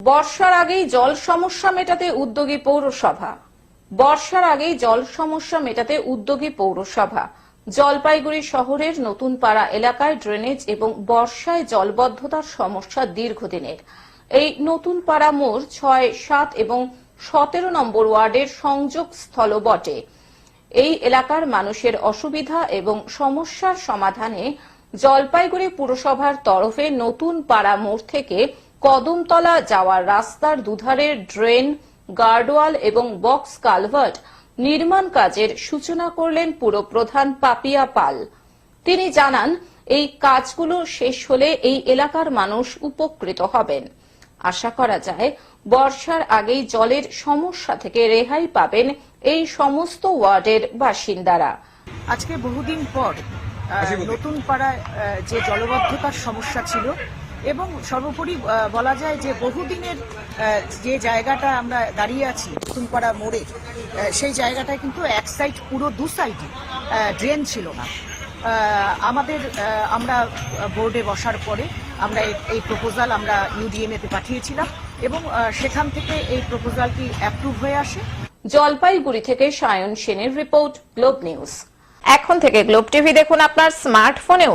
বর্ষার আগেই জল সমস্যা মেটাতে উদ্যোগী পৌরসভা। বর্ষার আগেই জল সমস্যা মেটাতে উদ্যোগী পৌরসভা। জলপাইগুড়ি শহরের নতুন পাড়া এলাকায় ড্রেনেজ এবং বর্ষায় জলবদ্ধতার সমস্যা দীর্ঘদিনের। এই নতুন পাড়া মোড় ছয়, সাত এবং সতেরো নম্বর ওয়ার্ডের সংযোগ স্থল বটে এই এলাকার মানুষের অসুবিধা এবং সমস্যার সমাধানে জলপাইগুড়ি পুরসভার তরফে নতুন পাড়া মোড় থেকে কদমতলা যাওয়ার রাস্তার দুধারের ড্রেন গার্ডওয়াল এবং বক্স কালভার্ট নির্মাণ কাজের সূচনা করলেন পুরপ্রধান পাপিয়া পাল। তিনি জানান এই কাজগুলো শেষ হলে এই এলাকার মানুষ উপকৃত হবেন। আশা করা যায় বর্ষার আগেই জলের সমস্যা থেকে রেহাই পাবেন এই সমস্ত ওয়ার্ডের বাসিন্দারা। আজকে বহুদিন পর নতুন পাড়ায় যে জলবদ্ধতার সমস্যা ছিল এবং সর্বোপরি বলা যায় যে বহুদিনের যে জায়গাটা আমরা দাঁড়িয়ে আছি নতুন পাড়া মোড়ে সেই জায়গাটায় কিন্তু এক সাইড পুরো দু সাইডই ড্রেন ছিল না। আমাদের আমরা বোর্ডে বসার পরে আমরা এই- প্রপোজাল আমরা ইউডিএমএ তে পাঠিয়েছিলাম এবং সেখান থেকে এই প্রপোজালটি অ্যাপ্রুভ হয়ে আসে। জলপাইগুড়ি থেকে সায়ন সেনের রিপোর্ট গ্লোব নিউজ এখন থেকে গ্লোব টিভি দেখুন আপনার স্মার্টফোনেও